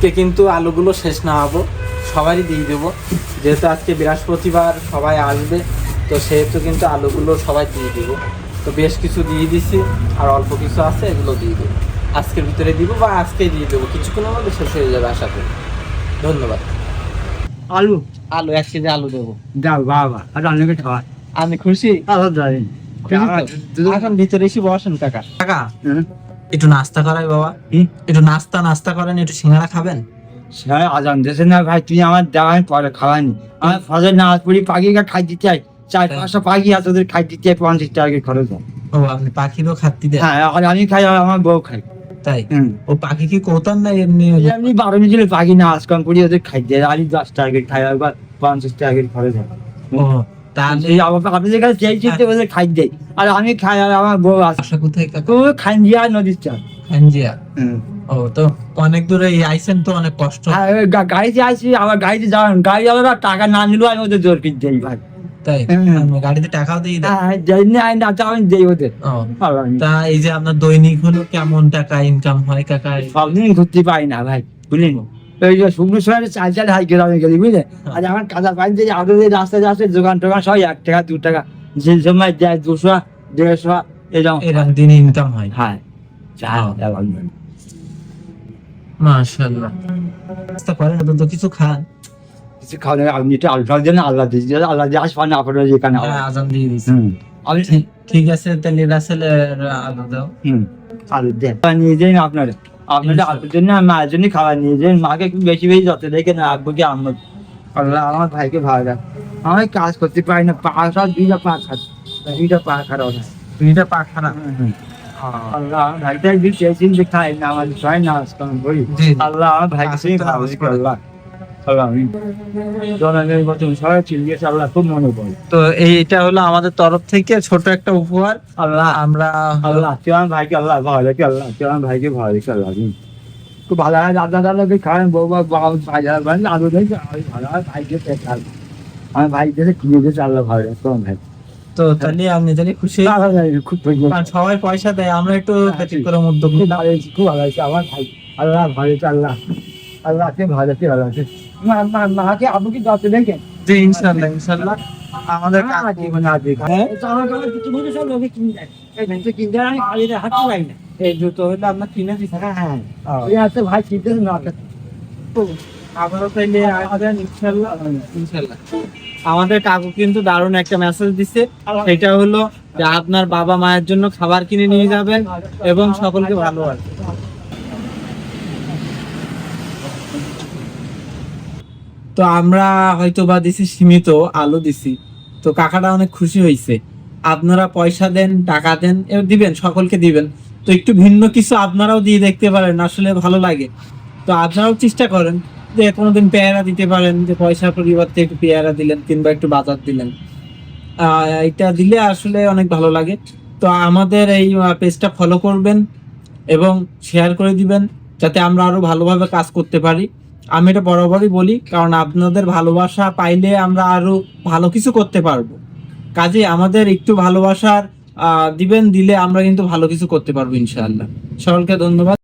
আজকে কিন্তু আলুগুলো শেষ না হব সবারই দিয়ে দেবো। যেহেতু আজকে বৃহস্পতিবার সবাই আসবে তো সেহেতু কিন্তু আলুগুলো সবাই দিয়ে দিব। তো বেশ কিছু দিয়ে দিছি আর অল্প কিছু আছে এগুলো দিয়ে দেবো। আজকের ভিতরে দিব বা আজকে দিয়ে দেবো কিছুক্ষণের মধ্যে শেষ হয়ে যাবে আশা করি। ধন্যবাদ। আলু? আলু এক কেজি আলু দেবো। দাও বাবা আর অনেকে খাওয়া। আমি খুশি। আলাদা এখন ভিতরে এসে বসেন কাকা। কাকা? একটু নাস্তা করাই বাবা। একটু নাস্তা নাস্তা করেন একটু সিঙ্গারা খাবেন? সে আজান দেশে না ভাই তুই আমার দেওয়াই পরে খাওয়ানি আমার ফজর নামাজ পড়ি পাখিকে খাই দিতে চাই চার পাঁচটা পাখি আছে ওদের খাই দিতে চাই পঞ্চাশ টাকা খরচ হয়। ও আপনি পাখিরও খাদ্য দেন? হ্যাঁ আমি খাই আর আমার বউ খাই তাই? ও পাখি কি কৌতান না এমনি? এমনি বারো মিনিটের পাখি না আজ কম করি ওদের খাই দেয় আমি দশ টাকা খাই একবার পঞ্চাশ টাকা খরচ হয়। ও এই চেয়ে খাই দেয়। আর আমি খাই আর আমার বউ আছে বাসা কোথায় কাকা? নদীর ও তো অনেক দূরে আইসেন তো অনেক কষ্ট। গা- গাড়িতে আসি আবার গাড়িতে গাড়ি আলাদা টাকা না নিলেও আমি ওদের জোর কিনতে ভাই। তাই? গাড়িতে টাকাও হ্যাঁ না আমি দেই ওদের। তা এই যে আপনার দৈনিক হলো কেমন টাকা ইনকাম হয় কাকা? সবদিন ঘুরতে পারি না ভাই বুঝলেন? ওই যে শুক্র সময় চাল চাল হাই গ্রামে গেলি বুঝলে? আর আমার কাদা পানি দিয়ে আগে রাস্তায় রাস্তায় দোকান টোকান সব এক টাকা দু টাকা। যে সময় দেয় দুশো দেড়শো এরকম। এরকম দিনে ইনকাম হয়। হ্যাঁ। করেন তো কিছু খান। কিছু খাওয়া আপনি একটু আল্লাহ দেন আল্লাহ দিয়েছি আল্লাহ দিয়ে আসবা না আপনার যেখানে। হ্যাঁ, আজান দিয়ে আমি ঠিক- আছে তাহলে রাসেলের আলু দাও। হুম। আলু দেন নিয়ে যাই আপনার। আপনাদের হাতের জন্য আমি মায়ের জন্য খাবার নিয়ে যাই। মাকে একটু বেশি বেশি যত দেখে না আব্বুকে আমার আল্লাহ আমার ভাইকে ভালো রাখ আমি কাজ করতে পারি না পা সব দুইটা পা খাচ্ছে দুইটা পা খারাপ হয় দুইটা খারাপ। আল্লাহ আমার ভাইটা একদিন চেয়েছেন যে খাই না আমার ছয় না আসতাম বলি। জি, জি। আল্লাহ আমার ভাইকে সেই আল্লাহ। জনগণের মতন চিল্লিয়েছে আল্লাহ খুব মনে তো এইটা হলো আমাদের তরফ থেকে ছোট একটা উপহার আল্লাহ আমরা আল্লাহ আমার ভাইকে আল্লাহ ভালো রেখে আল্লাহ আমার ভাইকে ভালো রেখে আল্লাহ খুব ভালো হয় দাদা দাদাকে খান বউ বা ভাই যারা বলেন আলু দেয় ভালো হয় ভাইকে আমার দিয়েছে আল্লাহ ভালো রেখে ভাই তো তাহলে আপনি তাহলে খুশি সবাই পয়সা দেয় আমরা একটু ব্যতিক্রম উদ্যোগ খুব। ভালো হয়েছে আমার ভাই আল্লাহ ভালো আল্লাহ আল্লাহ কে ভালো আছে ভালো মাকে কি জি আমাদের কাকু- আছে হ্যাঁ? এই তো কিছু বুঝে সব লোকে কিনে দেয়। এই ভেঙে কিনতে হয়, আমি খালি হাঁটতে পারি না। এই জুতো হলো আপনার কিনে দিচ্ছে হ্যাঁ হ্যাঁ। ওই আছে ভাই কিনতে না আপনারা। তাইলে আসবেন ইনশাল্লাহ ইনশাল্লাহ আমাদের কাকু কিন্তু দারুণ একটা মেসেজ দিছে। সেটা হলো যে আপনার বাবা মায়ের জন্য খাবার কিনে নিয়ে যাবেন এবং সকলকে ভালোবাসবেন তো আমরা হয়তো বা দিছি সীমিত, আলো দিছি। তো কাকাটা অনেক খুশি হয়েছে আপনারা পয়সা দেন, টাকা দেন দিবেন, সকলকে দিবেন। তো একটু ভিন্ন কিছু আপনারাও দিয়ে দেখতে পারেন, আসলে ভালো লাগে। তো আপনারাও চেষ্টা করেন যে কোনোদিন পেয়ারা দিতে পারেন, যে পয়সার পরিবর্তে একটু পেয়ারা দিলেন কিংবা একটু বাজার দিলেন। এটা দিলে আসলে অনেক ভালো লাগে। তো আমাদের এই পেজটা ফলো করবেন এবং শেয়ার করে দিবেন, যাতে আমরা আরও ভালোভাবে কাজ করতে পারি। আমি এটা বরাবরই বলি, কারণ আপনাদের ভালোবাসা পাইলে আমরা আরও ভালো কিছু করতে পারব। কাজে আমাদের একটু ভালোবাসার দিবেন, দিলে আমরা কিন্তু ভালো কিছু করতে পারব ইনশাআল্লাহ। সকলকে ধন্যবাদ।